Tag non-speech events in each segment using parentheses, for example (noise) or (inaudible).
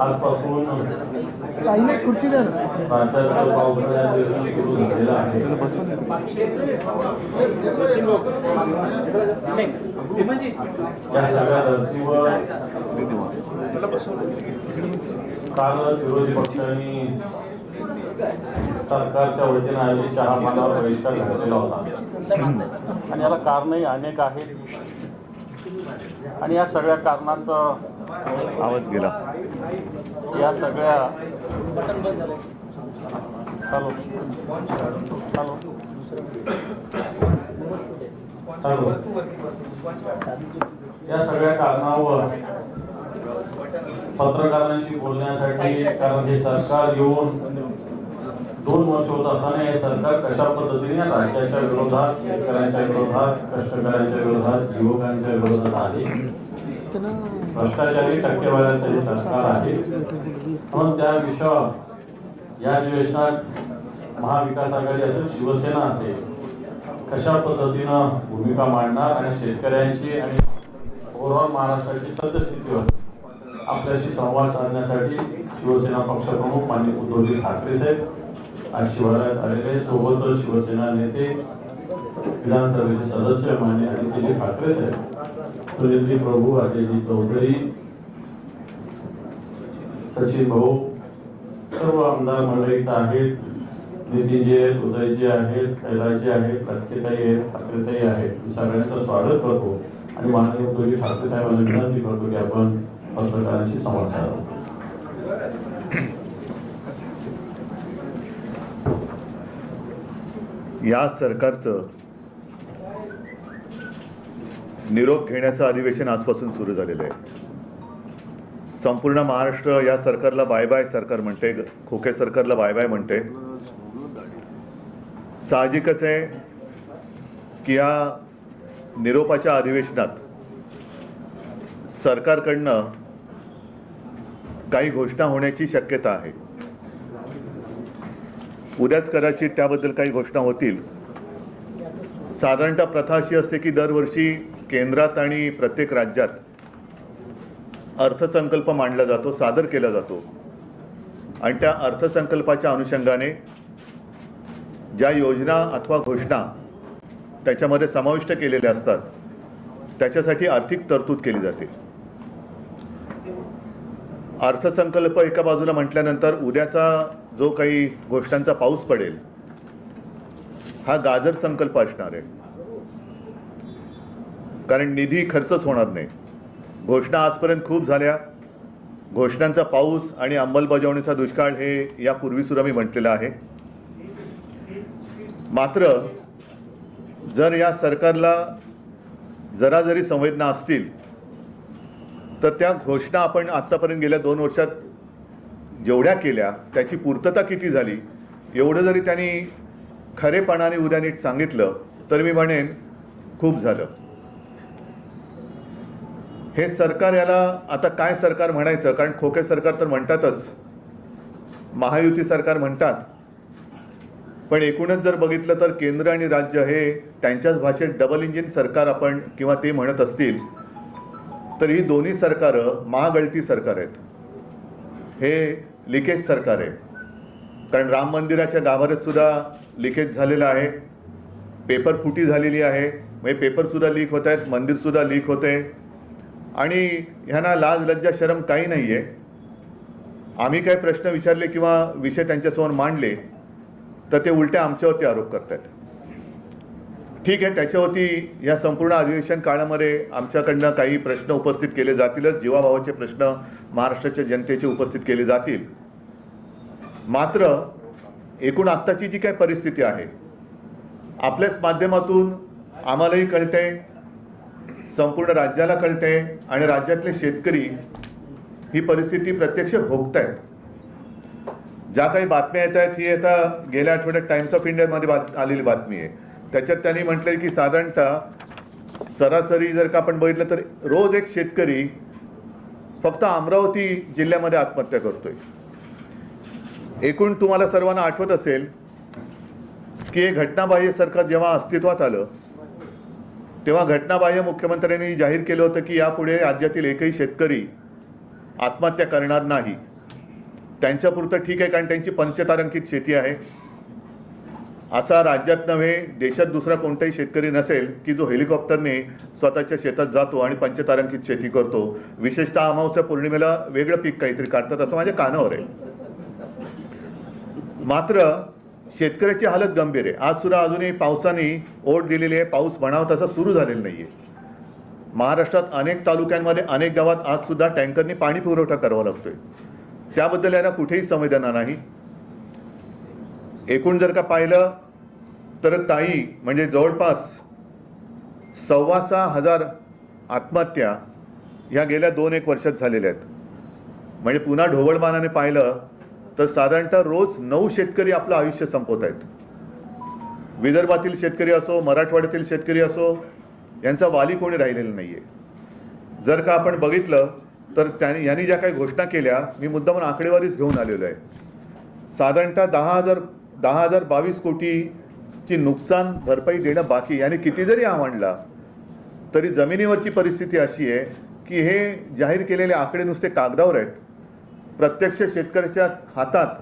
आजपासून सुरू झालेला आहे. या सगळ्या धर्तीवर विरोधी पक्षांनी सरकारच्या वतीने आयोजित चहा पानावर बहिष्कार घातलेला होता. आणि याला कारणही अनेक आहेत. आणि या सगळ्या कारणांचं आवाज गेला. या सगळ्या हॅलो. हॅलो. हॅलो. या सगळ्या कारणावर पत्रकारांशी बोलण्यासाठी कारण हे सरकार येऊन दोन वर्ष होत असताना हे सरकार कशा पद्धतीने राज्याच्या विरोधात शेतकऱ्यांच्या विरोधात कष्टकऱ्यांच्या विरोधात युवकांच्या विरोधात आहे भ्रष्टाचारी टक्केवाऱ्यांचं हे सरकार आहे म्हणून त्या विषयावर या अधिवेशनात महाविकास आघाडी असेल शिवसेना असेल कशा पद्धतीनं भूमिका मांडणार आणि शेतकऱ्यांची आणि ओव्हरऑल महाराष्ट्राची सद्यस्थितीवर आपल्याशी संवाद साधण्यासाठी शिवसेना पक्षप्रमुख मान्य उद्धवजी ठाकरे साहेब आज शिवालयात आलेले सोबतच शिवसेना नेते विधानसभेचे सदस्य मान्य आदित्यजी ठाकरे साहेब. सुनीलजी प्रभू अजयजी चौधरी सचिन भाऊ सर्व आमदार मंडळीत आहेत नितीनजी आहेत उदयजी आहेत कैलाजी आहेत लटकेताई आहेत ठाकरेताई आहेत सगळ्यांचं स्वागत करतो आणि माननीय उद्धवजी ठाकरे साहेबांना विनंती करतो की आपण पत्रकारांशी संवाद साधावा या सरकारचं निरोप घेण्याचं अधिवेशन आजपासून सुरू झालेलं आहे. संपूर्ण महाराष्ट्र या सरकारला बाय बाय सरकार म्हणते खोके सरकारला बाय बाय म्हणते. साहजिकच आहे की या निरोपाच्या अधिवेशनात सरकारकडनं काही घोषणा होण्याची शक्यता आहे. उद्याच कदाचित त्याबद्दल काही घोषणा होतील. साधारणतः प्रथा अशी असते की दरवर्षी केंद्रात आणि प्रत्येक राज्यात अर्थसंकल्प मांडला जातो सादर केला जातो. आणि त्या अर्थसंकल्पाच्या अनुषंगाने ज्या योजना अथवा घोषणा त्याच्यामध्ये समाविष्ट केलेल्या असतात त्याच्यासाठी आर्थिक तरतूद केली जाते. अर्थसंकल्प एका बाजूला म्हटल्यानंतर उद्याचा जो काही गोष्टांचा पाऊस पडेल हा गाजर संकल्प असणार आहे. कारण निधी खर्चच होणार नाही. घोषणा आजपर्यंत खूप झाल्या. घोषणांचा पाऊस आणि अंमलबजावणीचा दुष्काळ हे यापूर्वीसुद्धा मी म्हटलेलं आहे. मात्र जर या सरकारला जरा जरी संवेदना असतील तर त्या घोषणा आपण आत्तापर्यंत गेल्या दोन वर्षात जेवढ्या केल्या त्याची पूर्तता किती झाली एवढं जरी त्यांनी खरेपणाने उद्या नीट सांगितलं तर मी म्हणेन खूप झालं. हे सरकार याला आता काय सरकार म्हणायचं? कारण खोके सरकार तर म्हणतातच. महायुती सरकार म्हणतात. पण एकूणच जर बघितलं तर केंद्र आणि राज्य हे त्यांच्याच भाषेत डबल इंजिन सरकार आपण किंवा ते म्हणत असतील तर ही दोन्ही सरकारं महागळती सरकार आहेत. हे लिकेज सरकार आहे. कारण राम मंदिराच्या गाभाऱ्यात सुद्धा लिकेज झालेलं आहे. पेपर फुटी झालेली आहे. म्हणजे पेपरसुद्धा लीक होत आहेत मंदिरसुद्धा लीक होते. आणि ह्यांना लाज लज्जा शरम काही नाही आहे आम्ही काही प्रश्न विचारले किंवा विषय त्यांच्यासमोर मांडले तर ते उलट्या आमच्यावरती आरोप करतात ठीक आहे त्याच्यावरती या संपूर्ण अधिवेशन काळामध्ये आमच्याकडनं काही प्रश्न उपस्थित केले जातीलच. जीवाभावाचे प्रश्न महाराष्ट्राच्या जनतेचे उपस्थित केले जातील. मात्र एकूण आत्ताची जी काही परिस्थिती आहे आपल्याच माध्यमातून आम्हालाही कळतंय संपूर्ण राज्याला कळते आणि राज्यातले शेतकरी ही परिस्थिती प्रत्यक्ष भोगतायत. ज्या काही बातम्या येत आहेत ही आता गेल्या आठवड्यात टाइम्स ऑफ इंडियामध्ये बात आलेली बातमी आहे. त्याच्यात त्यांनी म्हटलंय की साधारणतः सरासरी जर का आपण बघितलं तर रोज एक शेतकरी फक्त अमरावती जिल्ह्यामध्ये आत्महत्या करतोय. एकूण तुम्हाला सर्वांना आठवत असेल की हे घटनाबाह्य सरकार जेव्हा अस्तित्वात आलं तेव्हा घटनाबाह्य मुख्यमंत्र्यांनी जाहीर केलं होतं की यापुढे राज्यातील एकही शेतकरी आत्महत्या करणार नाही. त्यांच्यापुरतं ठीक आहे कारण त्यांची पंचतारांकित शेती आहे. असा राज्यात नव्हे देशात दुसरा कोणताही शेतकरी नसेल की जो हेलिकॉप्टरने स्वतःच्या शेतात जातो आणि पंचतारांकित शेती करतो. विशेषतः अमावस्या पौर्णिमेला वेगळं पीक काहीतरी काढतात असं माझ्या कानावर आहे. मात्र शेतकऱ्याची हालत गंभीर आहे. आज सुद्धा अजूनही पावसाने ओढ दिलेली आहे. पाऊस म्हणावा तसा सुरू झालेला नाही आहे महाराष्ट्रात अनेक तालुक्यांमध्ये अनेक गावात आज सुद्धा टँकरनी पाणी पुरवठा करावा लागतोय. त्याबद्दल यांना कुठेही संवेदना नाही. एकूण जर का पाहिलं तर ताई म्हणजे जवळपास सव्वा सहा हजार आत्महत्या ह्या गेल्या दोन एक वर्षात झालेल्या आहेत. म्हणजे पुन्हा ढोबळमानाने पाहिलं तर साधारणतः रोज नऊ शेतकरी आपलं आयुष्य संपवत आहेत. विदर्भातील शेतकरी असो मराठवाड्यातील शेतकरी असो यांचा वाली कोणी राहिलेला नाही आहे जर का आपण बघितलं तर त्यांनी यांनी ज्या काही घोषणा केल्या मी मुद्दामून आकडेवारीच घेऊन आलेलो आहे. साधारणतः दहा हजार दहा हजार बावीस कोटीची नुकसान भरपाई देणं बाकी याने किती जरी आवडला तरी जमिनीवरची परिस्थिती अशी आहे की हे जाहीर केलेले आकडे नुसते कागदावर आहेत. प्रत्यक्ष शेतकऱ्याच्या हातात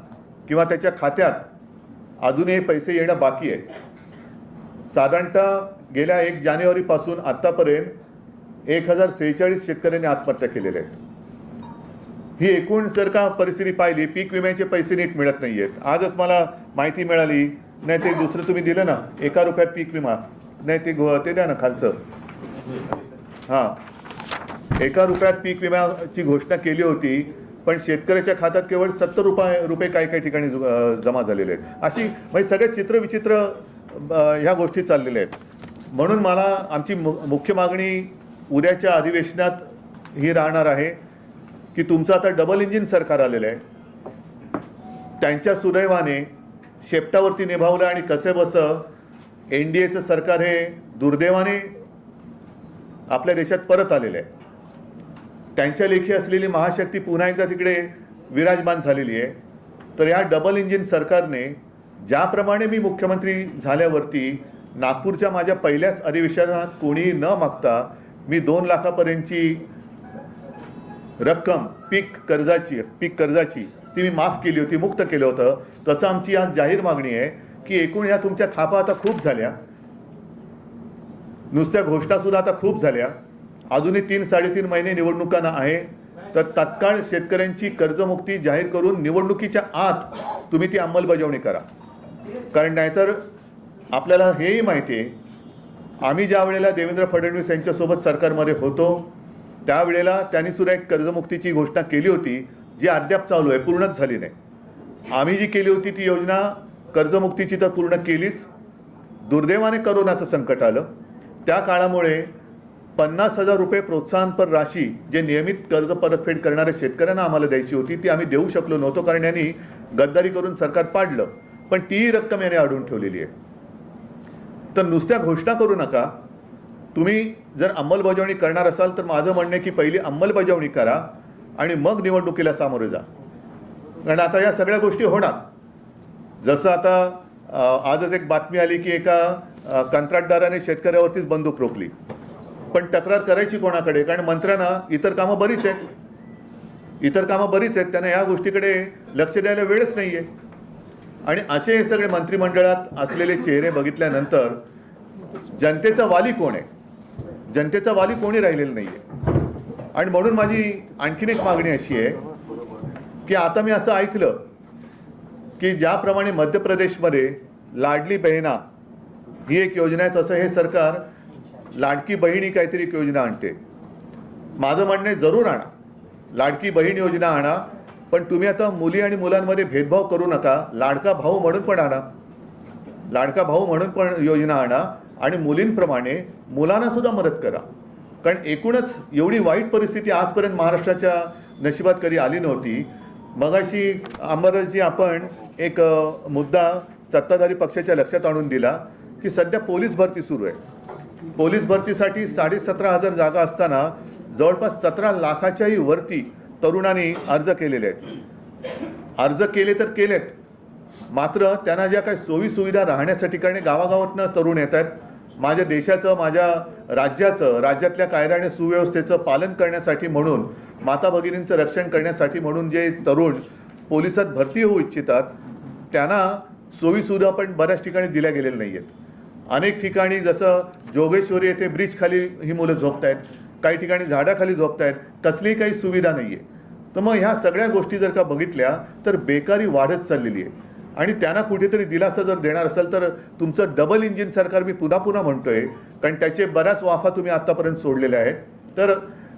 किंवा त्याच्या खात्यात अजूनही पैसे येणं बाकी आहे. साधारणतः गेल्या एक जानेवारीपासून आत्तापर्यंत एक हजार सेहेचाळीस शेतकऱ्यांनी आत्महत्या केलेल्या आहेत. ही एकूण जर का परिस्थिती पाहिली पीक विम्याचे पैसे नीट मिळत नाही आहेत आजच मला माहिती मिळाली नाही ते दुसरं तुम्ही दिलं ना एका रुपयात पीक विमा नाही ते ते द्या ना खालचं. हां. एका रुपयात पीक विम्याची घोषणा केली होती पण शेतकऱ्याच्या खात्यात केवळ सत्तर रुपये रुपये काही काही ठिकाणी जमा झालेले आहेत. अशी म्हणजे सगळे चित्रविचित्र ह्या गोष्टी चाललेल्या आहेत. म्हणून मला आमची मु मुख्य मागणी उद्याच्या अधिवेशनात ही राहणार आहे की तुमचं आता डबल इंजिन सरकार आलेलं आहे. त्यांच्या सुदैवाने शेपटावरती निभावलं आणि कसे बसं एन डी एचं सरकार हे दुर्दैवाने आपल्या देशात परत आलेलं आहे. त्यांच्या लेखी असलेली महाशक्ती पुन्हा एकदा तिकडे विराजमान झालेली आहे. तर या डबल इंजिन सरकारने ज्याप्रमाणे मी मुख्यमंत्री झाल्यावरती नागपूरच्या माझ्या पहिल्याच अधिवेशनात कोणीही न मागता मी दोन लाखापर्यंतची रक्कम पीक कर्जाची पीक कर्जाची ती मी माफ केली होती मुक्त केलं होतं. तसं आमची आज जाहीर मागणी आहे की एकूण या तुमच्या थापा आता खूप झाल्या. नुसत्या घोषणासुद्धा आता खूप झाल्या. अजूनही तीन साडेतीन महिने निवडणुकांना आहे. तर तत्काळ शेतकऱ्यांची कर्जमुक्ती जाहीर करून निवडणुकीच्या आत तुम्ही ती अंमलबजावणी करा. कारण नाहीतर आपल्याला हेही माहिती आहे आम्ही ज्या वेळेला देवेंद्र फडणवीस यांच्यासोबत सरकारमध्ये होतो त्यावेळेला त्यांनी सुद्धा एक कर्जमुक्तीची घोषणा केली होती जी अद्याप चालू आहे पूर्णच झाली नाही. आम्ही जी केली होती ती योजना कर्जमुक्तीची तर पूर्ण केलीच. दुर्दैवाने करोनाचं संकट आलं. त्या काळामुळे पन्नास हजार रुपये प्रोत्साहनपर राशी जे नियमित कर्ज परतफेड करणाऱ्या शेतकऱ्यांना आम्हाला द्यायची होती ती आम्ही देऊ शकलो नव्हतो कारण यांनी गद्दारी करून सरकार पाडलं. पण तीही रक्कम याने अडून ठेवलेली आहे. तर नुसत्या घोषणा करू नका. तुम्ही जर अंमलबजावणी करणार असाल तर माझं म्हणणं आहे की पहिली अंमलबजावणी करा आणि मग निवडणुकीला सामोरे जा. कारण आता या सगळ्या गोष्टी होणार. जसं आता आजच एक बातमी आली की एका कंत्राटदाराने शेतकऱ्यावरतीच बंदूक रोखली. पण तक्रार करायची कोणाकडे? कारण मंत्र्यांना इतर कामं बरीच आहेत. इतर कामं बरीच आहेत. त्यांना या गोष्टीकडे लक्ष द्यायला वेळच नाही आहे आणि असे हे सगळे मंत्रिमंडळात असलेले चेहरे बघितल्यानंतर जनतेचा वाली कोण आहे? जनतेचा वाली कोणी राहिलेला नाही आहे आणि म्हणून माझी आणखीन एक मागणी अशी आहे की आता मी असं ऐकलं की ज्याप्रमाणे मध्य प्रदेशमध्ये लाडली बहिणा ही एक योजना आहे तसं हे सरकार लाडकी बहीण ही काहीतरी एक योजना आणते. माझं म्हणणं आहे जरूर आणा. लाडकी बहीण योजना आणा पण तुम्ही आता मुली आणि मुलांमध्ये भेदभाव करू नका. लाडका भाऊ म्हणून पण आणा. लाडका भाऊ म्हणून पण योजना आणा आणि मुलींप्रमाणे मुलांना सुद्धा मदत करा. कारण एकूणच एवढी वाईट परिस्थिती आजपर्यंत महाराष्ट्राच्या नशिबात कधी आली नव्हती. मगाशी अंबरजी आपण एक मुद्दा सत्ताधारी पक्षाच्या लक्षात आणून दिला की सध्या पोलीस भरती सुरू आहे. पोलीस भरतीसाठी साडेसतरा हजार जागा असताना जवळपास सतरा लाखाच्याही वरती तरुणांनी अर्ज केलेले आहेत. अर्ज केले तर केलेत. मात्र त्यांना ज्या काही सोयी सुविधा राहण्यासाठी कारण गावागावातनं तरुण येत आहेत. माझ्या देशाचं माझ्या राज्याचं राज्यातल्या कायदा आणि सुव्यवस्थेचं पालन करण्यासाठी म्हणून माता भगिनींचं रक्षण करण्यासाठी म्हणून जे तरुण पोलिसात भरती होऊ इच्छितात त्यांना सोयीसुविधा पण बऱ्याच ठिकाणी दिल्या गेलेल्या नाही आहेत अनेक ठिकाणी जसं जोगेश्वरी येथे ब्रिजखाली ही मुलं झोपत आहेत काही ठिकाणी झाडाखाली झोपत आहेत कसलीही काही सुविधा नाही आहे तर मग ह्या सगळ्या गोष्टी जर का बघितल्या तर बेकारी वाढत चाललेली आहे. आणि त्यांना कुठेतरी दिलासा जर देणार असेल तर तुमचं डबल इंजिन सरकार मी पुन्हा पुन्हा म्हणतोय कारण त्याचे बऱ्याच वाफा तुम्ही आतापर्यंत सोडलेल्या आहेत. तर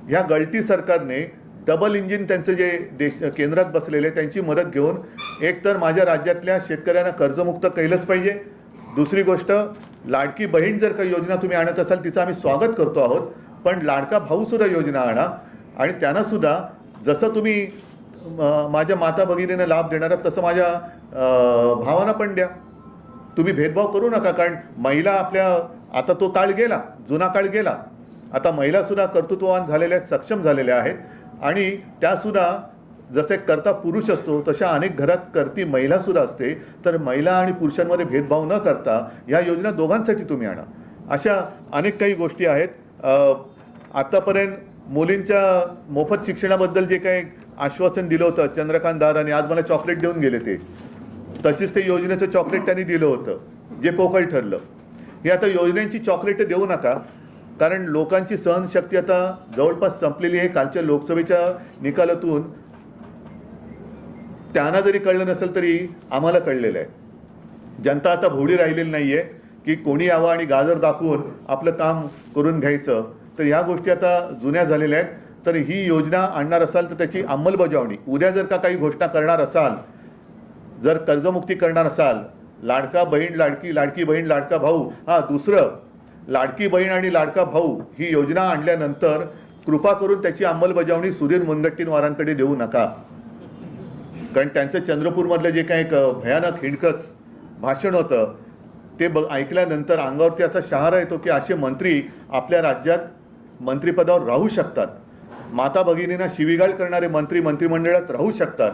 ह्या गळती सरकारने डबल इंजिन त्यांचं जे देश केंद्रात बसलेले त्यांची मदत घेऊन एकतर माझ्या राज्यातल्या शेतकऱ्यांना कर्जमुक्त केलंच पाहिजे दुसरी गोष्ट लाडकी बहीण जर काही योजना तुम्ही आणत असाल तिचं आम्ही स्वागत करतो आहोत पण लाडका भाऊसुद्धा योजना आणा. आणि त्यांनासुद्धा जसं तुम्ही माझ्या माता भगिनीने लाभ देणार आहात तसं माझ्या भावांना पण द्या. तुम्ही भेदभाव करू नका कारण महिला आपल्या आता तो काळ गेला जुना काळ गेला. आता महिलासुद्धा कर्तृत्ववान झालेल्या आहेत सक्षम झालेल्या आहेत. आणि त्यासुद्धा जसे करता पुरुष असतो तशा अनेक घरात करती महिला सुद्धा असते. तर महिला आणि पुरुषांमध्ये भेदभाव न करता ह्या योजना दोघांसाठी तुम्ही आणा. अशा अनेक काही गोष्टी आहेत. आत्तापर्यंत आतापर्यंत मुलींच्या मोफत शिक्षणाबद्दल जे काही आश्वासन दिलं होतं चंद्रकांत दारांनी आज मला चॉकलेट देऊन गेले ते. तशीच ते योजनेचं चॉकलेट त्यांनी दिलं होतं जे पोकळ ठरलं. हे आता योजनेची चॉकलेट देऊ नका कारण लोकांची सहनशक्ती आता जवळपास संपलेली आहे. कालच्या लोकसभेच्या निकालातून त्यांना जरी कळलं नसेल तरी आम्हाला कळलेलं आहे. जनता आता भोवडी राहिलेली नाही आहे की कोणी यावं आणि गाजर दाखवून आपलं काम करून घ्यायचं. तर ह्या गोष्टी आता जुन्या झालेल्या आहेत. तर ही योजना आणणार असाल तर त्याची अंमलबजावणी. उद्या जर का काही घोषणा करणार असाल जर कर्जमुक्ती करणार असाल लाडका बहीण लाडकी लाडकी बहीण लाडका भाऊ हा दुसरं लाडकी बहीण आणि लाडका भाऊ ही योजना आणल्यानंतर कृपा करून त्याची अंमलबजावणी सुधीर मुनगट्टीनवारांकडे देऊ नका. कारण त्यांचं चंद्रपूरमधलं जे काही एक भयानक हिणकस भाषण होतं ते बघ ऐकल्यानंतर अंगावरती असा शहारा येतो की असे मंत्री आपल्या राज्यात मंत्रिपदावर राहू शकतात. माता भगिनींना शिवीगाळ करणारे मंत्री मंत्रिमंडळात राहू शकतात.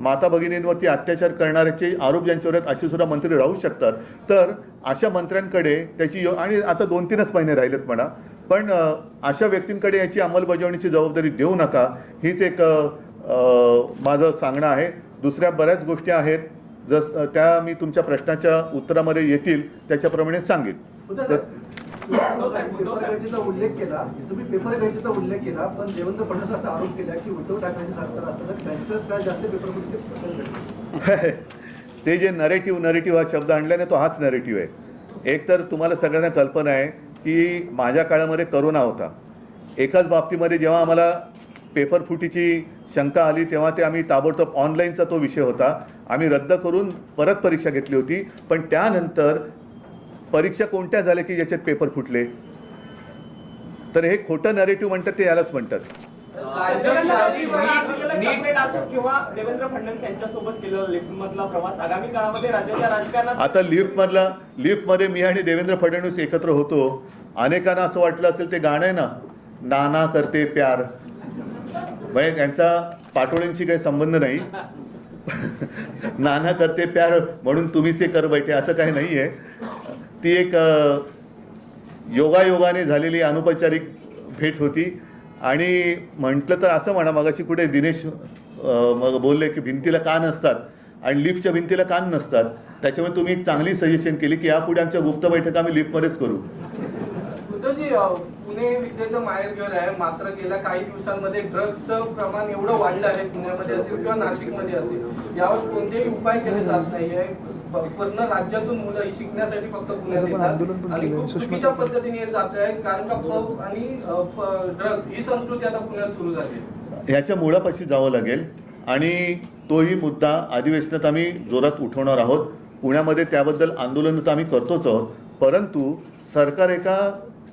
माता भगिनींवरती अत्याचार करणाऱ्याचे आरोप ज्यांच्यावर आहेत असे सुद्धा मंत्री राहू शकतात. तर अशा मंत्र्यांकडे त्याची यो आणि आता दोन तीनच महिने राहिलेत म्हणा पण अशा व्यक्तींकडे याची अंमलबजावणीची जबाबदारी देऊ नका. हीच एक माझं सांगणं आहे दुसऱ्या बऱ्याच गोष्टी आहेत जस त्या मी तुमच्या प्रश्नाच्या उत्तरामध्ये येतील त्याच्याप्रमाणे सांगेन. उद्धव तर साहेब, पेपर गळतीचा उल्लेख केला. तुम्ही पेपर गळतीचा उल्लेख केला पण देवेंद्र फडणवीस असा आरोप केला की उद्धव ठाकरेंचे सरकार असताना त्यांच्याच काळात जास्त पेपर फुटीचे प्रकरण घडले (laughs) ते जे नरेटिव्ह नरेटिव्ह हा शब्द आणल्याने तो हाच नरेटिव्ह आहे. एक तर तुम्हाला सगळ्यांना कल्पना आहे की माझ्या काळामध्ये करोना होता. एकाच बाबतीमध्ये जेव्हा आम्हाला पेपर फुटीची शंका आली तेव्हा ते आम्ही ताबडतोब ऑनलाईनचा तो विषय होता. आम्ही रद्द करून परत परीक्षा घेतली होती. पण त्यानंतर परीक्षा कोणत्या झाल्या की ज्याच्यात पेपर फुटले? तर हे खोटं नरेटिव्ह म्हणतात ते यालाच म्हणतात. आता लिफ्ट मधला आता लिफ्टमधला लिफ्टमध्ये मी आणि देवेंद्र फडणवीस एकत्र होतो. अनेकांना असं वाटलं असेल ते गाणं आहे ना? नाना करते प्यार. म्हणजे त्यांचा पाटोळ्यांशी काही संबंध नाही. नाना करते प्यार म्हणून तुम्हीच हे कर बैठे असं काही नाही आहे ती एक योगायोगाने झालेली अनौपचारिक भेट होती. आणि म्हटलं तर असं म्हणा मगाशी कुठे दिनेश मग बोलले की भिंतीला कान असतात आणि लिफ्टच्या भिंतीला कान नसतात. त्याच्यामुळे तुम्ही एक चांगली सजेशन केली की यापुढे आमच्या गुप्त बैठक आम्ही लिफ्टमध्येच करू. पुणे विद्येचं माहेरघर आहे मात्र गेल्या काही दिवसांमध्ये ड्रग्सचं प्रमाण एवढं वाढलं आहे पुण्यामध्ये असेल किंवा नाशिकमध्ये असेल यावर कोणतेही उपाय केले जात नाहीये. पूर्ण राज्यातून मुलं ही शिकण्यासाठी फक्त पुण्यात येतात. आणि खूप चुकीच्या पद्धतीने हे जात आहे कारण का पब आणि ड्रग्स ही संस्कृती आता पुण्यात सुरू झाली आहे. ह्याच्या मुळापाशी जावं लागेल. आणि तोही मुद्दा अधिवेशनात आम्ही जोरात उठवणार आहोत. पुण्यामध्ये त्याबद्दल आंदोलन तर आम्ही करतोच आहोत. परंतु सरकार एका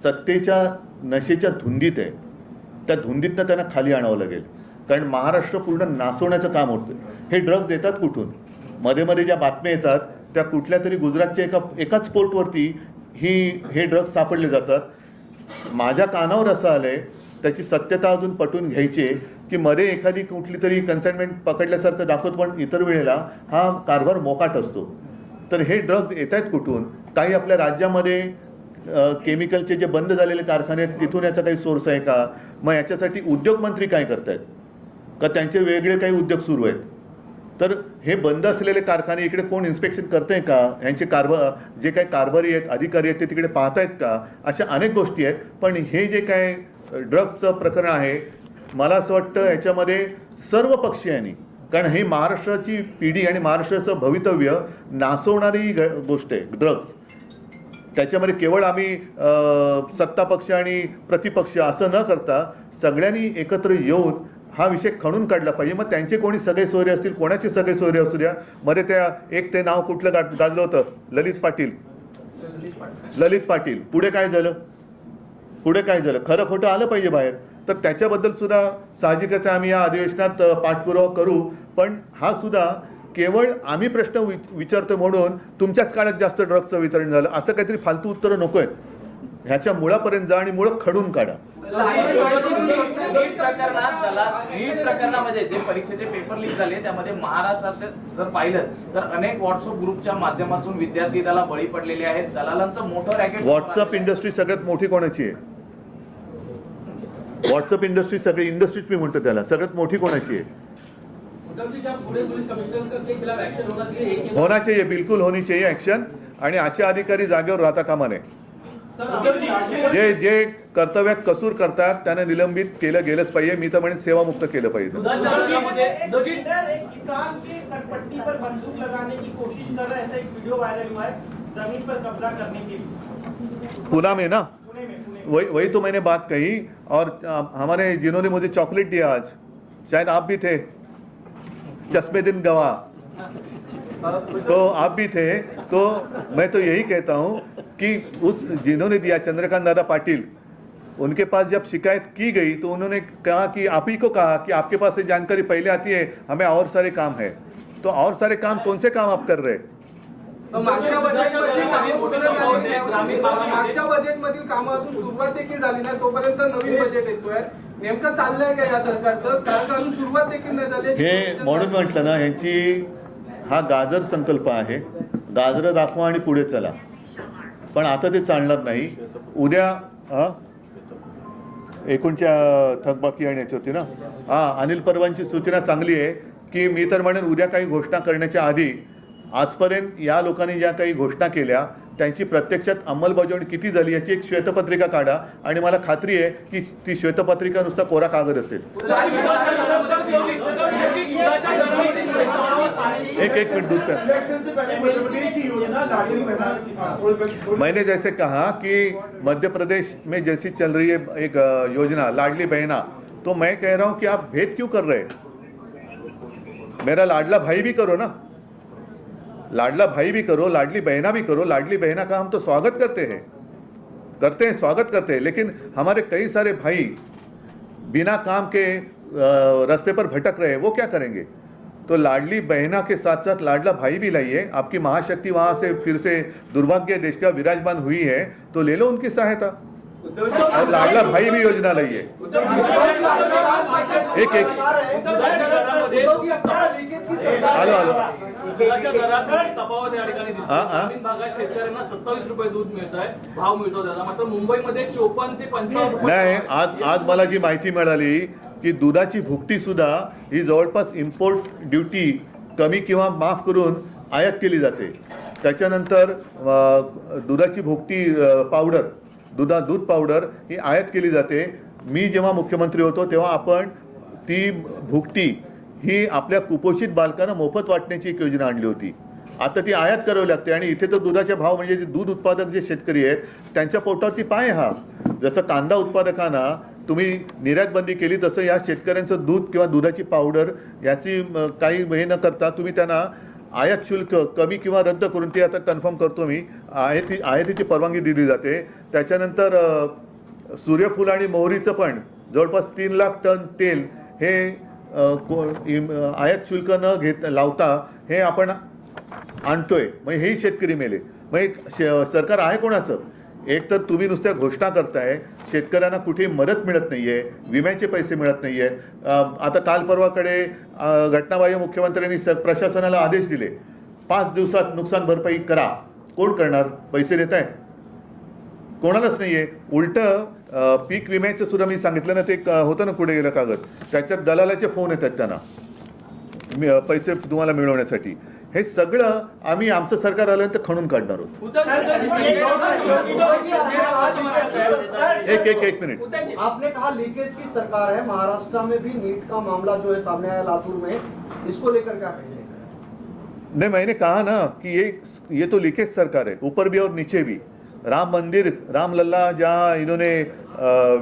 सत्तेच्या नशेच्या धुंदीत आहे. त्या धुंदीतनं त्यांना खाली आणावं लागेल. कारण महाराष्ट्र पूर्ण नासवण्याचं काम होतं. हे ड्रग्ज येतात कुठून? मध्ये मध्ये ज्या बातम्या येतात त्या कुठल्या तरी गुजरातच्या एका एकाच पोर्टवरती ही हे ड्रग्ज सापडले जातात. माझ्या कानावर असं आलं आहे त्याची सत्यता अजून पटवून घ्यायची आहे की मध्ये एखादी कुठली तरी कन्साइनमेंट पकडल्यासारखं दाखवतो पण इतर वेळेला हा कारभार मोकाट असतो. तर हे ड्रग्ज येत आहेत कुठून? काही आपल्या राज्यामध्ये केमिकलचे जे बंद झालेले कारखाने आहेत तिथून याचा काही सोर्स आहे का? मग याच्यासाठी उद्योग मंत्री काय करतायत? का त्यांचे वेगळे काही उद्योग सुरू आहेत? तर हे बंद असलेले कारखाने इकडे कोण इन्स्पेक्शन करतंय का? यांचे कारभार जे काही कारभारी आहेत अधिकारी आहेत ते तिकडे पाहतायत का? अशा अनेक गोष्टी आहेत. पण हे जे काय ड्रग्जचं प्रकरण आहे मला असं वाटतं याच्यामध्ये सर्व पक्षीयांनी कारण हे महाराष्ट्राची पिढी आणि महाराष्ट्राचं भवितव्य नासवणारी गोष्ट आहे ड्रग्ज त्याच्यामध्ये केवळ आम्ही सत्तापक्ष सत्ता पक्ष आणि प्रतिपक्ष असं न करता सगळ्यांनी एकत्र येऊन हा विषय खणून काढला पाहिजे. मग त्यांचे कोणी सगळे सोयरे असतील कोणाचे सगळे सोयरे असू द्या? मध्ये त्या एक ते नाव कुठलं गा गाजलं होतं? ललित पाटील. ललित पाटील. पुढे काय झालं? पुढे काय झालं? खरं खोटं आलं पाहिजे बाहेर. तर त्याच्याबद्दल सुद्धा साहजिकच आम्ही या अधिवेशनात पाठपुरावा करू. पण हा सुद्धा केवळ आम्ही प्रश्न विच विचारतो म्हणून तुमच्याच काळात जास्त ड्रग्जचं वितरण झालं. असं काहीतरी फालतू उत्तरं नको आहेत. ह्याच्या मुळापर्यंत जा आणि मुळं खडून काढा. नीट प्रकरणामध्ये जे परीक्षेचे पेपर लीक झाले त्यामध्ये महाराष्ट्रात जर पाहिलं तर अनेक व्हॉट्सअप ग्रुपच्या माध्यमातून विद्यार्थी त्याला बळी पडलेले आहेत. दलालांचं मोठं रॅकेट व्हॉट्सअप इंडस्ट्री सगळ्यात मोठी कोणाची आहे? व्हॉट्सअप इंडस्ट्री सगळी इंडस्ट्रीज मी म्हणतो त्याला. सगळ्यात मोठी कोणाची आहे? होना चाहिए एक ये होना चाहिए बिलकुल होनी चाहिए ऍक्शन आणि असे अधिकारी जागेवर राहता कामा नये. जे जे कर्तव्यात कसूर करतात त्यांना निलंबित केलं गेलंच पाहिजे. मी तर म्हणेन सेवामुक्त केलं पाहिजे. दुधाच्या वर्गामध्ये एक बिल्डर एक किसान के कटपट्टी पर बंदूक लगाने की कोशिश कर रहा है ऐसा एक वीडियो वायरल हुआ है जमीन पर कब्जा करने के लिए। पुणे में ना? वही वही तो मैंने बात कही। और हमारे जिन्होंने मुझे चॉकलेट दिया आज शायद आप भी थे। चश्मे दिन गवा। तो आप भी थे तो मैं तो यही कहता हूँ कि उस जिन्होंने दिया चंद्रकांत दादा पाटिल उनके पास जब शिकायत की गई तो उन्होंने कहा कि आप ही को कहा कि आपके पास से जानकारी पहले आती है हमें और सारे काम है। तो और सारे काम कौन से काम आप कर रहे हैं? मागच्या बजेटमधील सुरुवात देखील झाली नाही तोपर्यंत नवीन बजेट येतोय. नेमकं चाललंय का या सरकारचं? कारण अजून सुरुवात देखील नाही झाली हे म्हणून म्हटलं ना ह्यांची हा गाजर संकल्प आहे. गाजरं दाखवा आणि पुढे चला. पण आता ते चालणार नाही. उद्या एकूणच्या थकबाकी आणि याची होती ना? हा अनिल परवांची सूचना चांगली आहे की मी तर म्हणेन उद्या काही घोषणा करण्याच्या आधी आजपर्यंत या लोकांनी ज्या काही घोषणा केल्या त्यांची प्रत्यक्षात अंमलबजावणी किती झाली याची एक श्वेतपत्रिका काढा. आणि मला खात्री आहे की ती श्वेतपत्रिका नुसता कोरा कागद असेल. एक एक मिनट दूध मैंने जैसे कहा कि मध्य प्रदेश में जैसी चल रही है एक योजना लाडली बहना तो मैं कह रहा हूं कि आप भेद क्यों कर रहे हैं? मेरा लाडला भाई भी करो ना। लाडला भाई भी करो, लाडली बहना भी करो, लाडली बहना का हम तो स्वागत करते हैं। करते हैं, स्वागत करते हैं, लेकिन हमारे कई सारे भाई बिना काम के रास्ते पर भटक रहे हैं, वो क्या करेंगे? तो लाडली बहना के साथ साथ लाडला भाई भी लाइए, आपकी महाशक्ति वहाँ से फिर से दुर्भाग्य देश का विराजमान हुई है तो ले लो उनकी सहायता। लाडला भाई भी योजना लाइए एक एक। आलो आलो। नाही आज आज मला जी माहिती मिळाली की दुधाची भुकटी सुद्धा ही जवळपास इम्पोर्ट ड्युटी कमी किंवा माफ करून आयात केली जाते. त्याच्यानंतर दुधाची भुकटी पावडर दुधा दूध पावडर ही आयात केली जाते. मी जेव्हा मुख्यमंत्री होतो तेव्हा आपण ती भुकटी ही आपल्या कुपोषित बालकांना मोफत वाटण्याची एक योजना आणली होती. आता ती आयात करावी लागते आणि इथे तर दुधाचे भाव म्हणजे जे दूध उत्पादक जे शेतकरी आहेत त्यांच्या पोटावरती पाय हा. जसं कांदा उत्पादकांना तुम्ही निर्यात बंदी केली तसं या शेतकऱ्यांचं दूध किंवा दुधाची पावडर याची काही हे न करता तुम्ही त्यांना आयात शुल्क कमी किंवा रद्द करून ते आता कन्फर्म करतो मी. आयाती आयातीची परवानगी दिली जाते. त्याच्यानंतर सूर्यफूल आणि मोहरीचं पण जवळपास तीन लाख टन तेल हे को- इम- आयात शुल्क न घेत लावता हे आपण आणतोय. मग हेही शेतकरी मेले. मग एक सरकार आहे कोणाचं? एक तर तुम्ही नुसत्या घोषणा करताय शेतकऱ्यांना कुठे मदत मिळत नाहीये विम्याचे पैसे मिळत नाहीये. अं, आता काल परवाकडे घटनाबाह्य मुख्यमंत्र्यांनी स- प्रशासनाला आदेश दिले. पाच दिवसात नुकसान भरपाई करा. कोण करणार? पैसे देत आहे कोणालाच नाहीये. उलट पीक विम्याचं सुद्धा मी सांगितलं ना ते होतं ना पुढे गेलं कागद. त्याच्यात दलालाचे फोन येतात त्यांना. पैसे तुम्हाला मिळवण्यासाठी. हे सगळं आम्ही आमचं सरकार आल्यानंतर खणून काढणार सरकार- एक एक एक मिनिट. आपने कहा लीकेज की सरकार है महाराष्ट्र में भी नीट का मामला जो है सामने आया लातूर में इसको लेकर क्या कहेंगे? नहीं मैंने कहा ना कि ये ये तो लीकेज सरकार है ऊपर भी और नीचे भी। राम मंदिर राम लल्ला जहाँ इन्होंने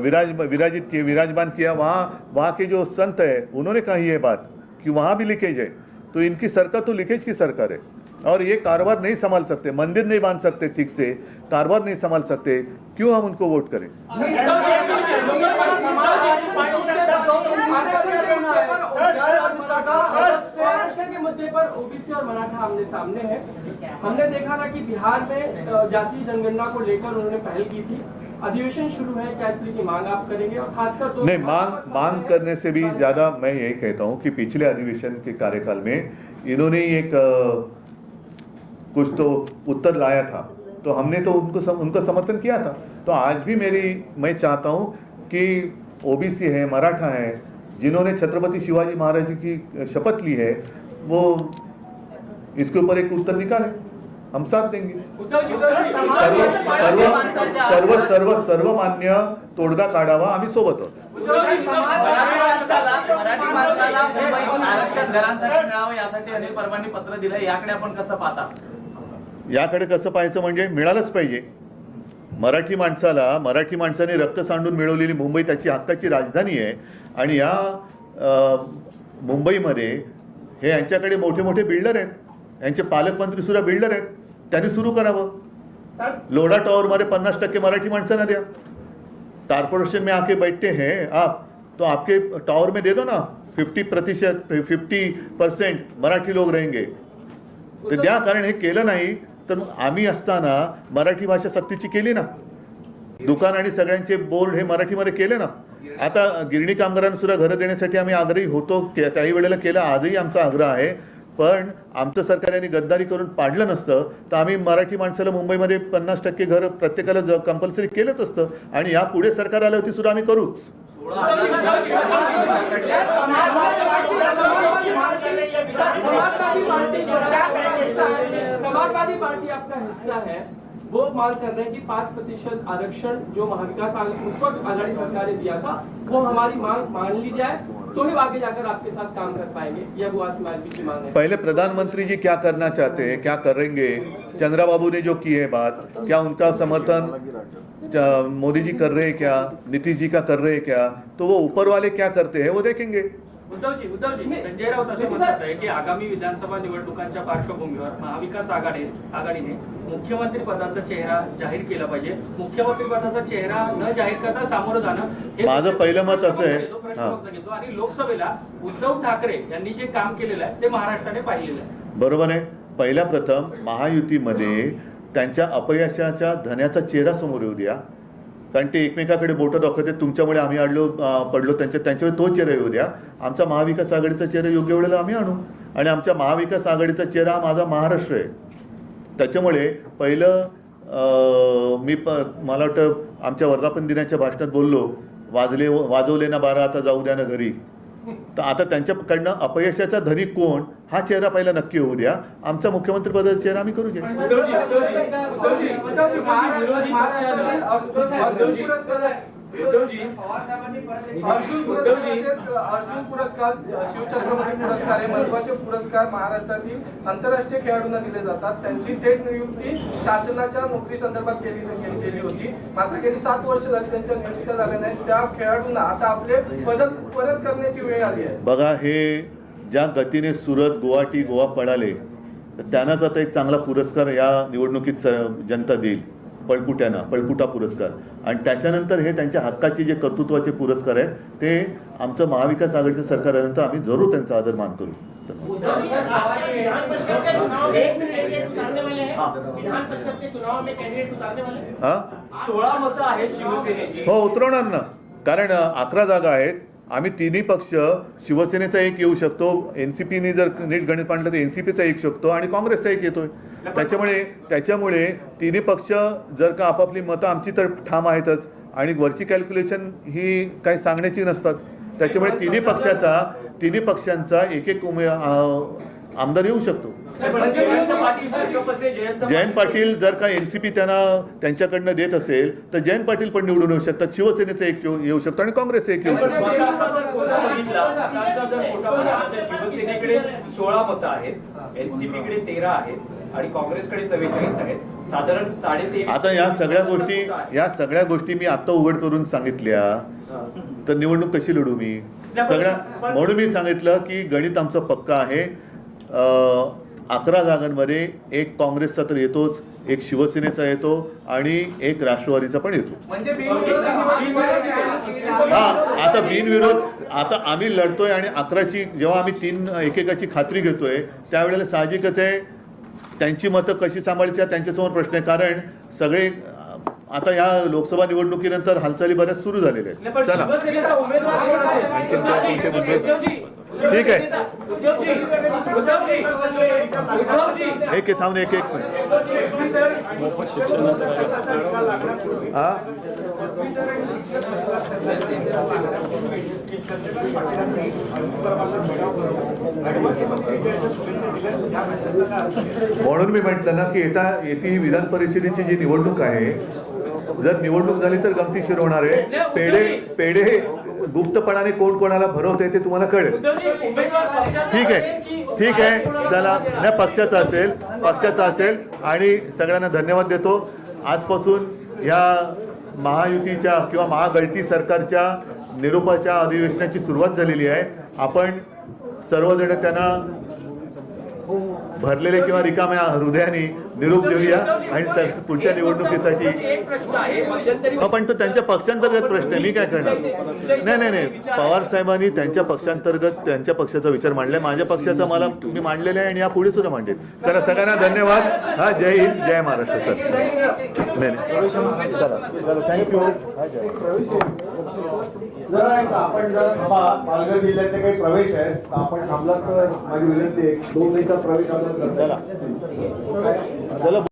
विराज विराजित किए विराजमान किया वहाँ वहाँ के जो संत है उन्होंने कही है बात कि वहाँ भी लीकेज है। तो इनकी सरकार तो लीकेज की सरकार है और ये कारोबार नहीं संभाल सकते मंदिर नहीं बाँध सकते ठीक से कारोबार नहीं संभाल सकते क्यों हम उनको वोट करें है है हमने देखा था कि बिहार में अ, जातीय जनगणना को लेकर उन्होंने पहल की थी अधिवेशन शुरू है क्या इस तरह की मांग आप करेंगे? और खासकर तो नहीं मांग मांग करने से भी ज़्यादा मैं यही कहता हूँ कि पिछले अधिवेशन के कार्यकाल में इन्होंने एक कुछ तो उत्तर लाया था। तो हमने तो उनको सम, उनका समर्थन किया था। तो आज भी मेरी मैं चाहता हूँ कि ओबीसी है मराठा है जिन्होंने छत्रपति शिवाजी महाराज की शपथ ली है वो इसके ऊपर एक उत्तर निकाले। हम साथ देंगे। सर्व सर्व सर्व सर्व सर्वमान्य तोडगा काढावा आम्ही सोबत आहोत. उद्धव जी, मराठी माणसाला मराठी माणसाला मुंबईत आरक्षण घरांसाठी मिळावं यासाठी अनिल परबांनी पत्र दिलं याकडे आपण कसं पाहता? याकडे कसं पाहायचं म्हणजे मिळालंच पाहिजे. मराठी माणसाला मराठी माणसाने रक्त सांडून मिळवलेली मुंबई त्याची हक्काची राजधानी आहे. आणि या मुंबईमध्ये हे यांच्याकडे मोठे मोठे बिल्डर आहेत. यांचे पालकमंत्री सुद्धा बिल्डर आहेत. त्यांनी सुरू करावं. लोढा टॉवरमध्ये पन्नास टक्के मराठी माणसांना द्या. कारपोरेशन में आके बैठते हैं आप. तो आपके टावर में दे दो ना. फिफ्टी प्रतिशत फिफ्टी परसेंट मराठी लोक रहेंगे. ते द्या कारण हे केलं नाही तर मग आम्ही असताना मराठी भाषा सक्तीची केली ना. दुकान आणि सगळ्यांचे बोर्ड हे मराठीमध्ये केले ना. आता गिरणी कामगारांना सुद्धा घरं देण्यासाठी आम्ही आग्रही होतो. त्याही वेळेला केला. आजही आमचा आग्रह आहे. पण आमचं सरकार यांनी गद्दारी करून पाडलं नसतं तर आम्ही मराठी माणसाला मुंबईमध्ये पन्नास टक्के घर प्रत्येकाला कंपल्सरी केलंच असतं आणि या पुढे सरकार आलं होती सुद्धा आम्ही करूच. समाजवादी पार्टी आपका हिस्सा है। वो मांग कर रहे हैं कि पाँच प्रतिशत आरक्षण जो महाविकास उस वक्त आघाड़ी सरकार ने दिया था वो हमारी मांग मान ली जाए। तो ही आगे जाकर आपके साथ काम कर पाएँगे। यह वो की मांग है। पहले प्रधानमंत्री जी क्या करना चाहते हैं, क्या करेंगे? चंद्रा बाबू ने जो की है बात, क्या उनका समर्थन मोदी जी कर रहे हैं क्या? नीतीश जी का कर रहे हैं क्या? तो वो ऊपर वाले क्या करते हैं, वो देखेंगे। उद्धव जी उद्धव जी संजय राऊत असे म्हणतात आहे की आगामी विधानसभा निवडणुकांच्या पार्श्वभूमीवर महाविकास आघाडी आघाडीने मुख्यमंत्री पदाचा चेहरा जाहीर केला पाहिजे. मुख्यमंत्री पदाचा चेहरा न जाहीर करता सामोरं जाणं हे माझं पहिलं मत असं आहे- आणि लोकसभेला उद्धव ठाकरे यांनी जे काम केलेलं आहे ते महाराष्ट्राने पाहिलेलं आहे. बरोबर आहे. पहिल्या प्रथम महायुतीमध्ये त्यांच्या अपयशाच्या धन्याचा चेहरा समोर येऊ द्या. कारण ते एकमेकाकडे बोटं दाखवते तुमच्यामुळे आम्ही अडलो पडलो त्यांच्या त्यांच्यावर तो चेहरा येऊ द्या. आमचा महाविकास आघाडीचा चेहरा योग्य वेळेला आम्ही आणू. आणि आमच्या महाविकास आघाडीचा चेहरा हा माझा महाराष्ट्र आहे. त्याच्यामुळे पहिलं मी प मला वाटतं आमच्या वर्धापन दिनाच्या भाषणात बोललो वाजले वाजवले ना बारा आता जाऊ द्या ना घरी. तर आता त्यांच्याकडनं अपयशाचा धनी कोण हा चेहरा पहिला नक्की होऊ द्या आमचा मुख्यमंत्री पदाचा चेहरा आम्ही करू द्या अर्जुन अर्जुन पुरस्कार उद्धव जी अर्जुन पुरस्कार असेल, अर्जुन पुरस्कार शिवछत्रपती पुरस्कार हे महत्त्वाचे पुरस्कार महाराष्ट्रातील आंतरराष्ट्रीय खेळाडूंना दिले जातात. त्यांची थेट नियुक्ती शासनाच्या नोकरी संदर्भात केली केली केली होती. मात्र गेली सात वर्ष झाली त्यांच्या नियुक्त्या झाल्या नाहीत. त्या खेळाडूंना आता आपले पदक परत करण्याची वेळ आली आहे. बघा हे ज्या गतीने सुरत गुवाहाटी गोवा पळाले त्यांनाच आता एक चांगला पुरस्कार या निवडणुकीत जनता देईल. पळकुट्यानं पळकुटा पुरस्कार. आणि त्याच्यानंतर हे त्यांच्या हक्काचे जे कर्तृत्वाचे पुरस्कार आहेत ते आमचं महाविकास आघाडीचं सरकार आल्यानंतर आम्ही जरूर त्यांचा आदर मान करू. हैं? हैं? हा? हो उतरवणार ना. कारण अकरा जागा आहेत. आम्ही तिन्ही पक्ष शिवसेनेचा एक येऊ शकतो एन सी पीने जर नीट गणित मांडलं तर एन सी पीचा एक शकतो आणि काँग्रेसचा एक येतोय. त्याच्यामुळे त्याच्यामुळे तिन्ही पक्ष जर का आपापली मतं आमची तर ठाम आहेतच आणि वरची कॅल्क्युलेशन ही काही सांगण्याची नसतात. त्याच्यामुळे तिन्ही पक्षाचा तिन्ही पक्षांचा एक एक उमे आमदार येऊ शकतो. जयंत पाटील जर का एनसीपी त्यांना त्यांच्याकडनं देत असेल तर जयंत पाटील पण निवडून येऊ शकतात. शिवसेनेचा एक येऊ शकतो आणि काँग्रेसचा एक येऊ शकतो. सोळा मतं आहेत एनसीपी कडे तेरा आहेत आणि काँग्रेसकडे चव्वेचाळीस आहेत. साधारण आता या सगळ्या गोष्टी या सगळ्या गोष्टी मी आता उघड करून सांगितल्या. तर निवडणूक कशी लढू मी? सगळ्या म्हणून मी सांगितलं की गणित आमचं पक्का आहे. अकरा जागांमध्ये एक काँग्रेसचा तर येतोच एक शिवसेनेचा येतो आणि एक राष्ट्रवादीचा पण येतो. म्हणजे हा आता बिनविरोध आता आम्ही लढतोय आणि अकराची जेव्हा आम्ही तीन एकेकाची खात्री घेतोय त्यावेळेला साहजिकच आहे त्यांची मतं कशी सांभाळायची हा त्यांच्यासमोर प्रश्न आहे. कारण सगळे आता या लोकसभा निवडणुकीनंतर हालचाली बऱ्याच सुरू झालेल्या आहेत. चला. ठीक आहे. एक एक थांबून एक एक हा? म्हणून मी म्हटलं ना की येता येती ही विधान परिषदेची जी निवडणूक आहे जर निवडणूक झाली तर गमतीशीर होणार आहे. पेढे पेढे गुप्तपणाने कोण कोणाला भरवतंय ते तुम्हाला कळेल. ठीक आहे ठीक आहे. चला नाही पक्षाचा असेल पक्षाचा असेल. आणि सगळ्यांना धन्यवाद देतो. आजपासून ह्या महायुतीच्या किंवा महागळती सरकारच्या निरोपाच्या अधिवेशनाची सुरुवात झालेली आहे. आपण सर्वजण त्यांना भरलेले किंवा रिकाम्या हृदयाने निरोप देऊया आणि स- पुढच्या निवडणुकीसाठी उद्धवजी, एक प्रश्न आहे मध्यंतरी हा, पण तो त्यांच्या पक्षांतर्गत प्रश्न आहे. मी काय करणार? नाही नाही नाही. पवार साहेबांनी त्यांच्या पक्षांतर्गत त्यांच्या पक्षाचा विचार मांडलाय. माझ्या पक्षाचा मला मी मांडलेला आहे आणि या पुढे सुद्धा मांडेल. चला सगळ्यांना धन्यवाद. हा जय हिंद जय महाराष्ट्र. चल. नाही नाही. चला. चला थँक्यू जरा एक आपण जरा थांबा. पालघर जिल्ह्यातले काही प्रवेश आहेत. तर आपण थांबलात तर माझी विनंती आहे दोन दिवसात प्रवेश आपण करता